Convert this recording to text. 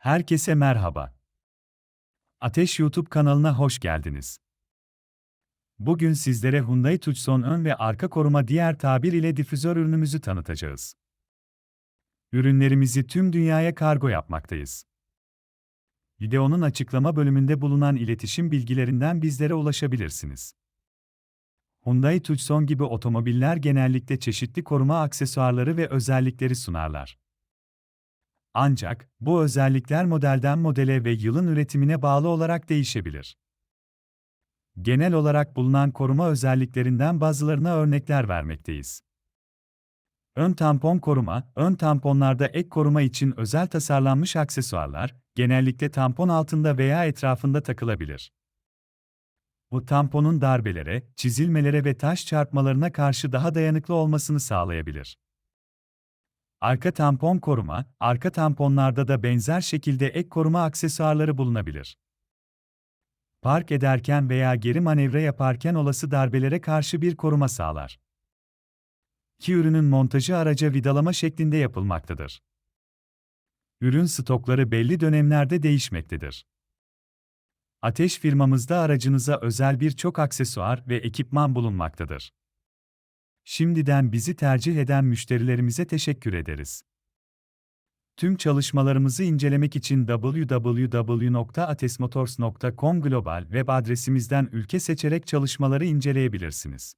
Herkese merhaba. Ateş YouTube kanalına hoş geldiniz. Bugün sizlere Hyundai Tucson ön ve arka koruma diğer tabir ile difüzör ürünümüzü tanıtacağız. Ürünlerimizi tüm dünyaya kargo yapmaktayız. Videonun açıklama bölümünde bulunan iletişim bilgilerinden bizlere ulaşabilirsiniz. Hyundai Tucson gibi otomobiller genellikle çeşitli koruma aksesuarları ve özellikleri sunarlar. Ancak, bu özellikler modelden modele ve yılın üretimine bağlı olarak değişebilir. Genel olarak bulunan koruma özelliklerinden bazılarına örnekler vermekteyiz. Ön tampon koruma, ön tamponlarda ek koruma için özel tasarlanmış aksesuarlar, genellikle tampon altında veya etrafında takılabilir. Bu tamponun darbelere, çizilmelere ve taş çarpmalarına karşı daha dayanıklı olmasını sağlayabilir. Arka tampon koruma, arka tamponlarda da benzer şekilde ek koruma aksesuarları bulunabilir. Park ederken veya geri manevra yaparken olası darbelere karşı bir koruma sağlar. İki ürünün montajı araca vidalama şeklinde yapılmaktadır. Ürün stokları belli dönemlerde değişmektedir. Ateş firmamızda aracınıza özel birçok aksesuar ve ekipman bulunmaktadır. Şimdiden bizi tercih eden müşterilerimize teşekkür ederiz. Tüm çalışmalarımızı incelemek için www.atesmotors.com global web adresimizden ülke seçerek çalışmaları inceleyebilirsiniz.